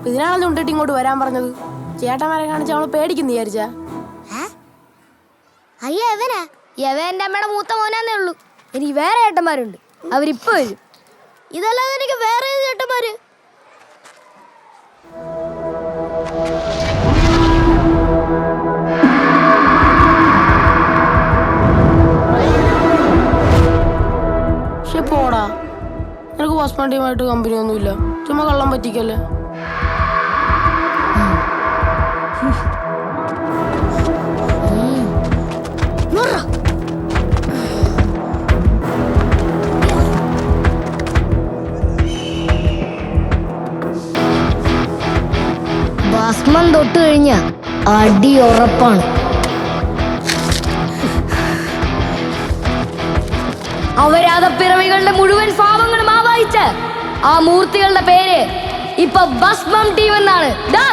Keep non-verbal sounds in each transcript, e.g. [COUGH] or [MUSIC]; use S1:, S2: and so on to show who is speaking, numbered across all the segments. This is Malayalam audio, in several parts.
S1: അപ്പൊ ഇതിനാണല്ലോ ഉണ്ടിട്ട് ഇങ്ങോട്ട് വരാൻ പറഞ്ഞത്? ചേട്ടന്മാരെ കാണിച്ച് അവൾ പേടിക്കുന്നു വിചാരിച്ചാ.
S2: അയ്യ എവനാ യവ എന്റെ അമ്മയുടെ മൂത്ത മോനാന്നേ ഉള്ളൂ. എനിക്ക് വേറെ ഏട്ടന്മാരുണ്ട്. അവരിപ്പോ വരും. ഇതല്ലാതെ എനിക്ക് വേറെ ചേട്ടന്മാര് ഏട്ടന്മാര്?
S1: പക്ഷെ പോടാ. നിനക്ക് കമ്പനി ഒന്നുമില്ല. ചുമ്മാ കള്ളം പറ്റിക്കല്ലേ?
S2: ഭസ്മം തൊട്ട് കഴിഞ്ഞ അടി ഉറപ്പാണ്. അവരാതപ്പിറവികളുടെ മുഴുവൻ പാപങ്ങളും ആവാഹിച്ച് ആ മൂർത്തികളുടെ പേര് ഇപ്പൊ ഭസ്മം ടീം എന്നാണ്. ദാ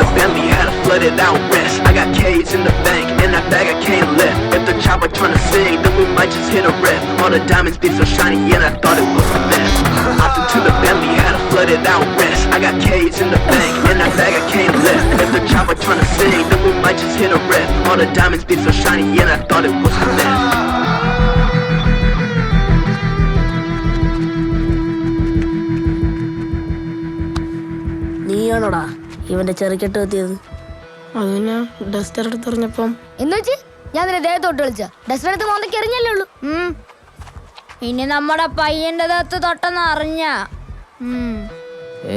S3: the flooded out rest. I got K's in the bank, and that bag I can't lift. If the chopper tryna sing, then we might just hit a rip. All the diamonds be so shiny, and I thought it was a mess. Hopped into the Bentley, had a flooded out rest. I got K's in the bank, and that bag I can't lift. If the chopper tryna sing, then we might just hit a rip. All the diamonds be so shiny, and I thought it was a mess.
S1: നീയാണോടാ ഇവന്റെ ചെറുക്കെട്ട് എത്തിയത് അത് പിന്നെ ഡസ്റ്റർ എടുത്തെറിഞ്ഞപ്പം.
S2: എന്ന് ഞാൻ നിന്നെ ദേഹത്തോട്ട് വിളിച്ച ഡസ്റ്റർ എടുത്ത് മോന്തയ്ക്ക് എറിഞ്ഞല്ലേ ഉള്ളൂ? ഇനി നമ്മുടെ പയ്യന്റെ ദേഹത്ത് തൊട്ടെന്ന് അറിഞ്ഞ.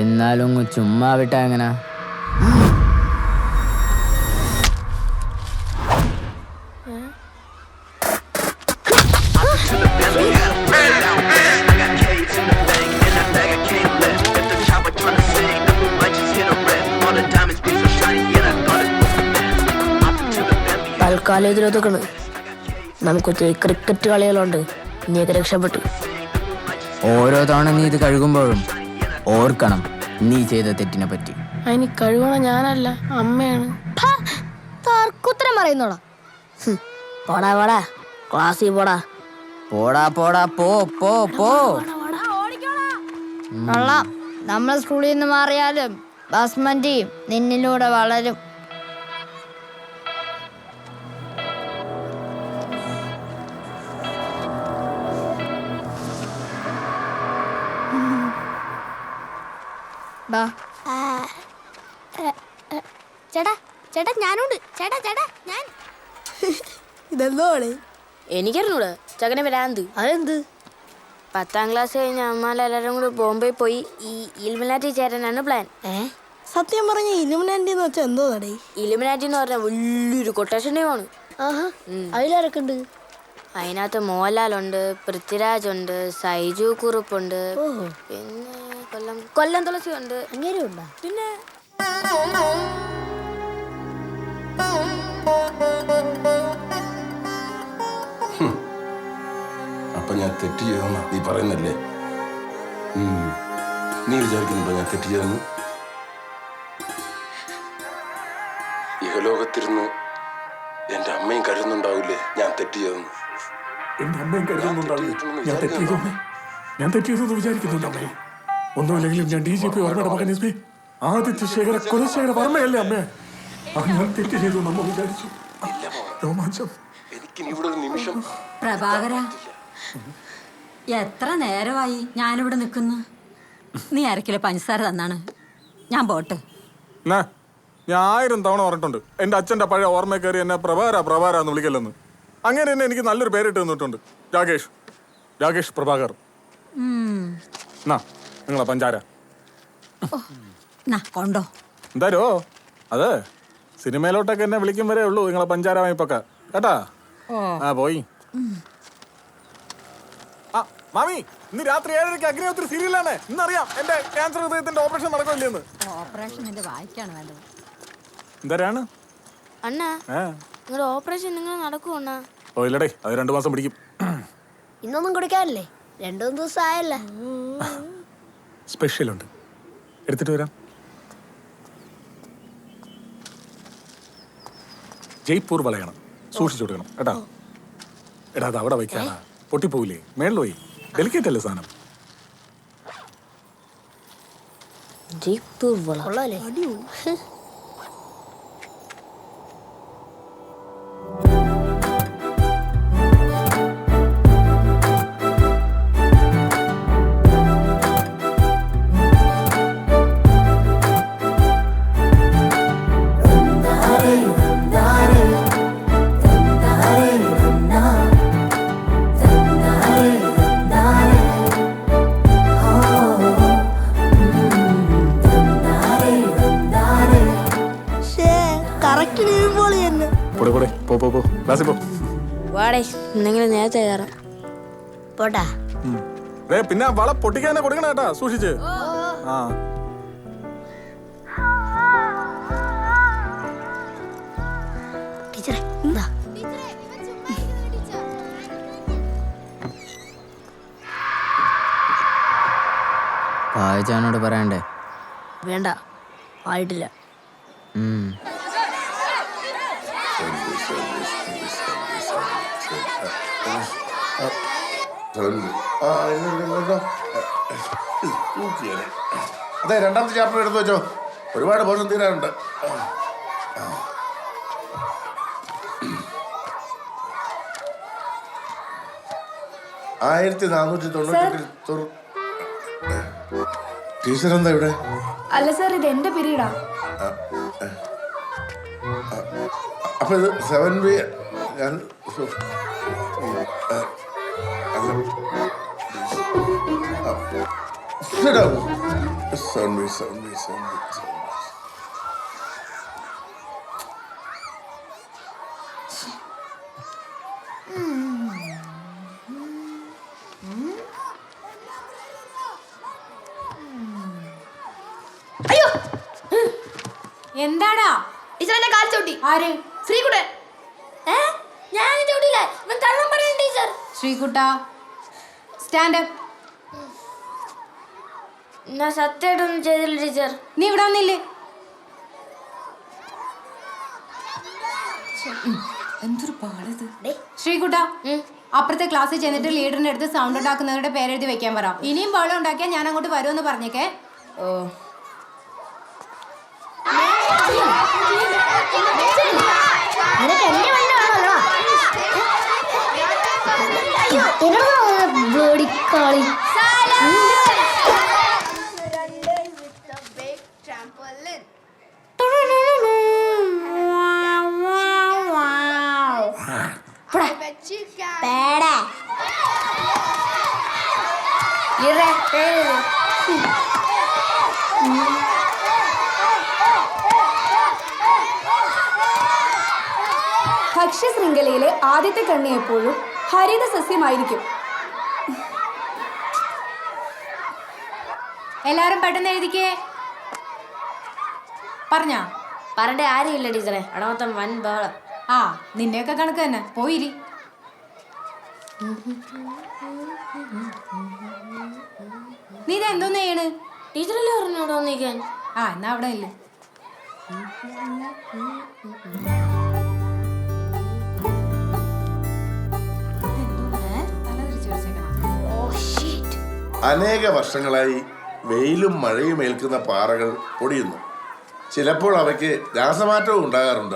S4: എന്നാലും ചുമ്മാ വിട്ടാ എങ്ങനാ?
S1: തൽക്കാലം നമുക്കൊത്തിരി ക്രിക്കറ്റ് കളികളുണ്ട്. നീയൊക്കെ രക്ഷപ്പെട്ടു.
S4: ഓരോ തവണ നീ ഇത് കഴുകുമ്പോഴും ഓർക്കണം നീ ചെയ്ത തെറ്റിനെ പറ്റി.
S1: അതിന് കഴുകണ ഞാനല്ല അമ്മയാണ്.
S2: തർക്കുത്തരം പറയുന്നോടാ.
S1: പോടാ പോടാ. ക്ലാസ്സിൽ പോടാ.
S4: പോടാ പോടാ പോ പോ പോ.
S2: കൊള്ളാം. നമ്മൾ സ്കൂളിൽ നിന്ന് മാറിയാലും ബസ്മന്റെയും നിന്നിലൂടെ വളരും. ബാ ചേട്ടാ ചേട്ടാ ഞാനുണ്ട്. ചേട്ടാ ചേട്ടാ ഞാൻ.
S5: എനിക്കറിഞ്ഞൂടെ. ചകനെ വരാന്ത്
S1: അതെന്ത്?
S5: പത്താം ക്ലാസ് കഴിഞ്ഞ അമ്മാലെല്ലാരും കൂടി ബോംബെ പോയി. ഈ ഇലുമിനാറ്റി ചേരാനാണ് പ്ലാൻ
S1: ഏ? സത്യം പറഞ്ഞ ഇലുമിനാറ്റി എന്ന് വെച്ചാൽ എന്തോ നടേ
S5: ഇലുമിനാറ്റി എന്ന് പറഞ്ഞാൽ വലിയൊരു കൊട്ടേഷൻ ടീമാണ്
S1: ആഹാ. മോഹൻലാൽ ഉണ്ട്?
S5: അതിനകത്ത് മോഹൻലാലുണ്ട് പൃഥ്വിരാജ് ഉണ്ട് സൈജു കുറുപ്പുണ്ട് പിന്നെ കൊല്ലം തുളസി ഉണ്ട്
S1: അങ്ങനെ ഉണ്ടോ
S5: പിന്നെ
S6: അപ്പൊ ഞാൻ തെറ്റ് ചെയ്തെന്നാ നീ പറയുന്നല്ലേ. നീ വിചാരിക്കുന്നുണ്ടോ ഞാൻ തെറ്റ് ചെയ്തെന്ന്? ഇഹലോകത്തിരുന്ന് എന്റെ അമ്മയും കരുതുന്നുണ്ടാവില്ലേ ഞാൻ തെറ്റ് ചെയ്തെന്ന്?
S7: എന്റെ അമ്മയും കരുതുന്നുണ്ടാവില്ലേ? ഞാൻ തെറ്റ് ചെയ്തു? ഞാൻ തെറ്റിയതെന്ന് വിചാരിക്കുന്നുണ്ടോ അമ്മേ? ഒന്നുമില്ലെങ്കിലും ഞാൻ ഡി ജി പി ഓർമ്മയുടെ മകൻ എസ് പി. ആദിത്യ ശേഖര കുലശേഖര വർമ്മയല്ലേ അമ്മേ? ഞാൻ തെറ്റ് ചെയ്തു നമ്മ വിചാരിച്ചു. രോമാഞ്ചം.
S8: പ്രഭാകര എത്ര നേരമായി ഞാനിവിടെ നിൽക്കുന്നു? നീ അരക്കിലെ പഞ്ചസാര തന്നാണ്. ഞാൻ പോട്ടെ.
S7: ഞാൻ ആയിരം തവണ പറഞ്ഞിട്ടുണ്ട്. എന്റെ അച്ഛന്റെ പഴയ ഓർമ്മ കയറി എന്നെ പ്രഭാര പ്രഭാര എന്ന് വിളിക്കല്ലെന്ന്. അങ്ങനെ തന്നെ എനിക്ക് നല്ലൊരു പേരിട്ട് തന്നിട്ടുണ്ട്. രാകേഷ്. രാകേഷ് പ്രഭാകർ. എന്നാ നിങ്ങളെ പഞ്ചാര.
S8: കൊണ്ടോ.
S7: എന്തായാലോ അത് സിനിമയിലോട്ടൊക്കെ എന്നെ വിളിക്കും വരെ ഉള്ളൂ നിങ്ങളെ പഞ്ചാര വായ്പൊക്കെ കേട്ടാ? ആ പോയി. ആ മാമി ഇന്ന് രാത്രി ഏഴരയ്ക്ക് അഗ്നിഹോത്രി സീരിയലാണ് ഇന്നറിയാം എന്റെ ക്യാൻസർ ഹൃദയത്തിന്റെ ഓപ്പറേഷൻ നടക്കില്ലെന്ന്
S8: ഓപ്പറേഷൻ എന്റെ വായിക്കാണ് വേണ്ടത്.
S7: എന്തരാണ്?
S5: അണ്ണാ നിങ്ങളുടെ ഓപ്പറേഷൻ നിങ്ങൾ നടക്കുമോ അണ്ണാ?
S7: ഓ ഇല്ലടേ അത് രണ്ടു മാസം പിടിക്കും.
S2: ഇന്നൊന്നും കൊടുക്കാറില്ലേ രണ്ടു മൂന്ന് ദിവസം ആയല്ലേ
S7: സ്പെഷ്യൽ ഉണ്ട് എടുത്തിട്ട് വരാം. ജയ്പൂർ വളയണം. സൂക്ഷിച്ചു കൊടുക്കണം. കേട്ടാ എടാ. അത് അവിടെ വയ്ക്കാനാ. പൊട്ടിപ്പോവില്ലേ? മേളിൽ പോയി. ഡെലിക്കേറ്റ് അല്ലേ സാധനം?
S2: ജയ്പൂർ കറക്റ്റ്
S5: എന്തെങ്കിലും തയ്യാറാ.
S2: പോട്ടാ.
S7: ദേ, പിന്നെ വള പൊട്ടിക്കാനെ കൊടുക്കണ കേട്ടാ സൂക്ഷിച്ച്. ആ.
S2: ടീച്ചറെ
S4: പറയണ്ടേ?
S2: വേണ്ട ആയിട്ടില്ല.
S4: ഉം.
S9: അതെ രണ്ടാമത്തെ ചാപ്റ്റർ എടുത്തു വെച്ചോ. ഒരുപാട് ബോധം തീരാനുണ്ട്. ആയിരത്തി നാനൂറ്റി തൊണ്ണൂറ്റി ടീച്ചർ എന്താ ഇവിടെ?
S10: അല്ല സാർ ഇത് എന്റെ പിരീഡാ.
S9: അപ്പൊ ഇത് സെവൻ ബി ഞാൻ seven B Sunday, Sunday, B
S2: അയ്യോ.
S8: എന്താടാ?
S2: ടീച്ചർ എന്നെ കാൽ ചവിട്ടി
S8: ആര്?
S2: ശ്രീകുടെ ഏ ഞാൻ ചവിട്ടില്ല ഇവൻ കള്ളം പറയുന്നു ടീച്ചർ
S8: ശ്രീകുട്ട സ്റ്റാൻഡ് അപ്പ്
S5: ഞാൻ സത്യമായിട്ടൊന്നും ചെയ്തില്ല ടീച്ചർ.
S8: നീ ഇവിടെ വന്നില്ലേ? എന്തൊരു പാടത് ശ്രീകുട്ട അപ്പുറത്തെ ക്ലാസ്സിൽ ചെന്നിട്ട് ലീഡറിന്റെ അടുത്ത് സൗണ്ട് ഉണ്ടാക്കുന്നവരുടെ പേരെഴുതി വെക്കാൻ പറ. ഇനിയും ബഹളം ഉണ്ടാക്കിയാൽ ഞാൻ അങ്ങോട്ട് വരുമെന്ന് പറഞ്ഞേക്കേ.
S5: ഓ.
S2: നിനക്ക് എന്റെ വണ്ടി വേണമല്ലോ ബ്ലോഡി കാളി പേടാ
S5: ഇറേ പേര്
S10: ഭക്ഷ്യ ശൃംഖലയിലെ ആദ്യത്തെ കണ്ണി എപ്പോഴും ഹരിത സസ്യമായിരിക്കും.
S8: എല്ലാരും പെട്ടെന്ന് എഴുതിക്കേ. പറഞ്ഞാ?
S5: പറഞ്ഞ ആരെയില്ല ടീച്ചറെ. അവിടെ മൊത്തം വൻ ബഹളം.
S8: ആ നിന്നെയൊക്കെ കണക്ക് തന്നെ. പോയിരി നീ ഇത് എന്തോന്ന് ചെയ്യണ്?
S5: ടീച്ചറല്ലേ പറഞ്ഞു അവിടെ വന്നിരിക്കാൻ?
S8: ആ എന്നാ അവിടെ ഇല്ല.
S9: അനേക വർഷങ്ങളായി വെയിലും മഴയും ഏൽക്കുന്ന പാറകൾ പൊടിയുന്നു. ചിലപ്പോൾ അവയ്ക്ക് രാസമാറ്റവും ഉണ്ടാകാറുണ്ട്.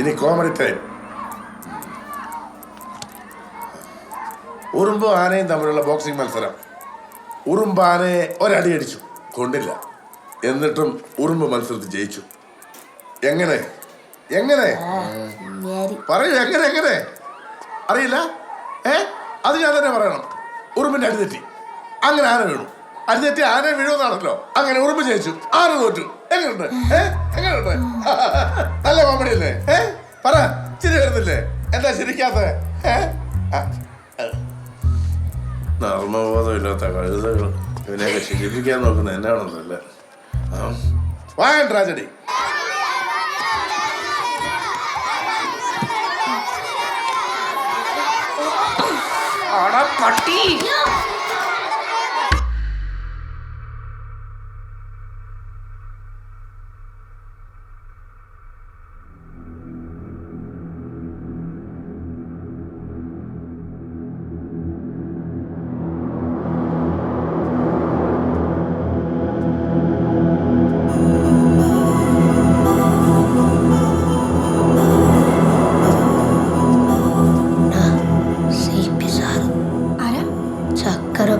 S9: ഇനി കോമഡി ടൈം ഉറുമ്പും ആനയും തമ്മിലുള്ള ബോക്സിംഗ് മത്സരം. ഉറുമ്പ് ആനയെ ഒരടി അടിച്ചു. കൊണ്ടില്ല. എന്നിട്ടും ഉറുമ്പ് മത്സരത്തിൽ ജയിച്ചു. എങ്ങനെ? എങ്ങനെ? പറയൂ എങ്ങനെ എങ്ങനെ? അറിയില്ല? ഏ? അത് ഞാൻ തന്നെ പറയണം. ഉറുമ്പിന്റെ അടിതെറ്റി അങ്ങനെ ആന വീണു. അടിതെറ്റി ആന വീഴുമെന്നാണല്ലോ. അങ്ങനെ ഉറുമ്പ് ജയിച്ചു. ആന തോറ്റു. എങ്ങനെയുണ്ട്? ഏ? എങ്ങനെയുണ്ട്? [LAUGHS] നല്ല കോമഡി അല്ലേ? ഏ? പറ. ചിരി വരുന്നില്ലേ? എന്താ ചിരിക്കാത്ത. നർമ്മബോധമില്ലാത്ത കഴുതകൾ. ഇവനെയൊക്കെ ചിരിപ്പിക്കാൻ നോക്കുന്ന എന്നാണല്ലോ അല്ലേ വായൻ ട്രാജഡി अरे पट्टी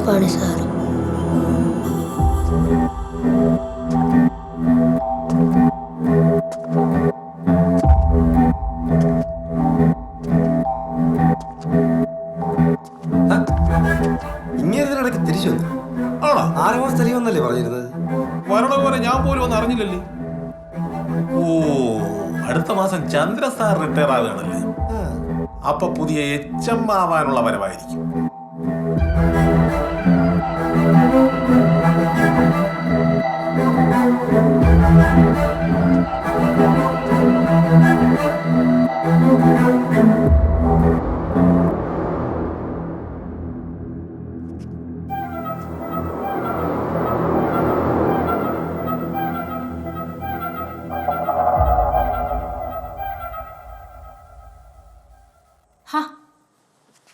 S2: ചക്കരപ്പാണി സാറ്.
S11: ഇങ്ങനെ തിരിച്ചു വന്നു? ആണോ? ആറ് മാസം പറഞ്ഞിരുന്നത്?
S12: വരണ പോലെ ഞാൻ പോലും ഒന്നും അറിഞ്ഞില്ലല്ലേ? ഓ അടുത്ത മാസം ചന്ദ്ര സാർ റിട്ടയർ ആവുകയാണല്ലേ? അപ്പൊ പുതിയ എച്ച് എം ആവാനുള്ള വരവായിരിക്കും.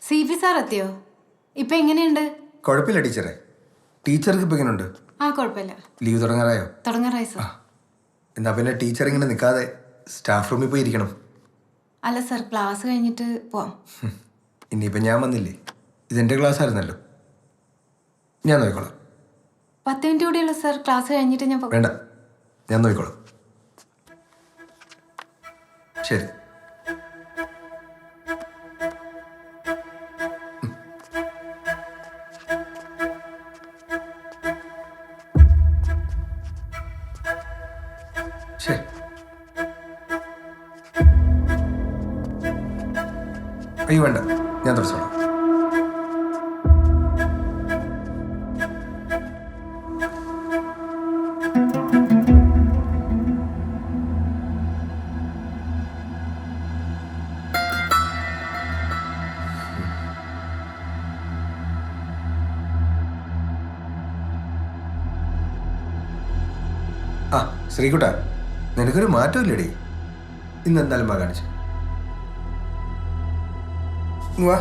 S8: സി പി സാർ എത്തിയോ? ഇപ്പൊ എങ്ങനെയുണ്ട്?
S11: കുഴപ്പമില്ല ടീച്ചറെ. ടീച്ചർക്ക് ഇപ്പൊ എങ്ങനെയുണ്ട്?
S8: ആ കുഴപ്പമില്ല.
S11: ലീവ് തുടങ്ങാറായോ?
S8: തുടങ്ങാറായി സാർ.
S11: എന്നാ പിന്നെ ടീച്ചർ ഇങ്ങനെ നിൽക്കാതെ സ്റ്റാഫ് റൂമിൽ പോയി ഇരിക്കണം.
S8: അല്ല സാർ ക്ലാസ് കഴിഞ്ഞിട്ട് പോവാം.
S11: ഇനിയിപ്പോൾ ഞാൻ വന്നില്ലേ? ഇതെന്റെ ക്ലാസ് ആയിരുന്നല്ലോ. ഞാൻ നോക്കിക്കോളാം.
S8: പത്ത് മിനിറ്റ് കൂടിയുള്ളൂ സാർ. ക്ലാസ് കഴിഞ്ഞിട്ട് ഞാൻ
S11: വേണ്ട ഞാൻ നോക്കിക്കോളാം. ശരി. അയ്യോ വേണ്ട. ഞാൻ തുടച്ചോളാം ആ ശ്രീകുട്ട നിനക്കൊരു മാറ്റമില്ലടി. ഇന്ന് എന്തായാലും കാണിച്ചു. വാ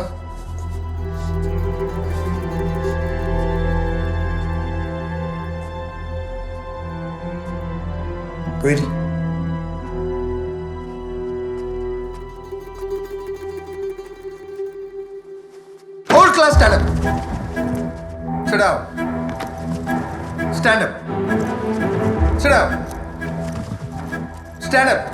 S11: പോയിരി All class stand up. Sit down. Stand up. Sit down. Stand up.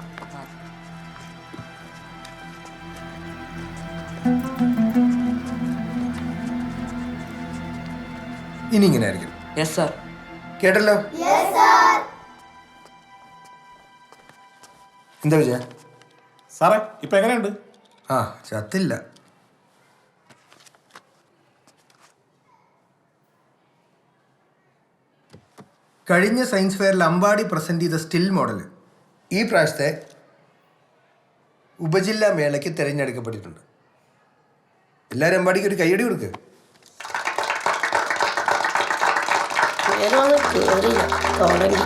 S11: ഇനി ഇങ്ങനെ ആയിരിക്കും
S4: യെസ് സാർ
S11: കേട്ടല്ലോ എന്താ വിജയ?
S12: സാറേ ഇപ്പൊ എങ്ങനെയുണ്ട്?
S11: ആ ചത്തില്ല. കഴിഞ്ഞ സയൻസ് ഫെയറിൽ അമ്പാടി പ്രസന്റ് ചെയ്ത സ്റ്റിൽ മോഡൽ ഈ പ്രാവശ്യത്തെ ഉപജില്ലാ മേളയ്ക്ക് തിരഞ്ഞെടുക്കപ്പെട്ടിട്ടുണ്ട്. എല്ലാവരും അമ്പാടിക്ക് ഒരു കൈയടി കൊടുക്കുക
S1: പേരൊന്നും കേറില്ല. തുടങ്ങി.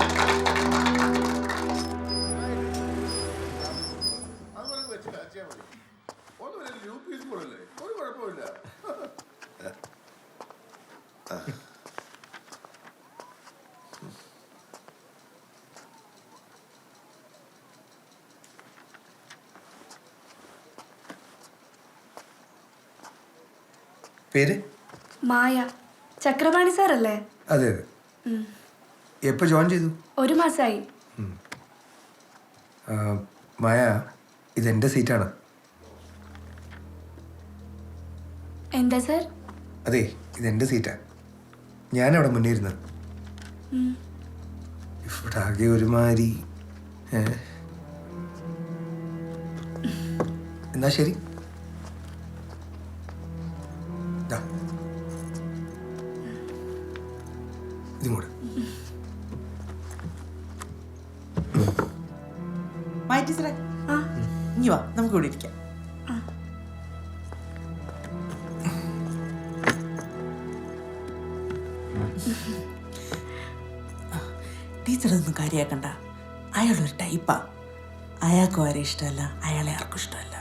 S11: പേര്?
S10: മായ. ചക്രപാണി സാറല്ലേ? അല്ലേ
S11: അതെ അതെ. എപ്പോൾ ജോയിൻ ചെയ്തു?
S10: ഒരു മാസമായി
S11: മായ ഇതെന്റെ സീറ്റാണ്.
S10: എന്താ സർ?
S11: അതെ ഇതെന്റെ സീറ്റാണ് ഞാനവിടെ മുന്നേ ഇരുന്നത് ഇവിടെ ആകെ ഒരുമാതിരി? എന്നാ ശരി. ഇതും കൂടെ
S13: ടീച്ചറെ. ഇനി വാ നമുക്ക് ഇവിടെ ഇരിക്കാം. ടീച്ചർ ഒന്നും കാര്യാക്കണ്ട. അയാളൊരു ടൈപ്പാ. അയാൾക്കും ആരെ ഇഷ്ടമല്ല അയാളെ ആർക്കും ഇഷ്ടമല്ല.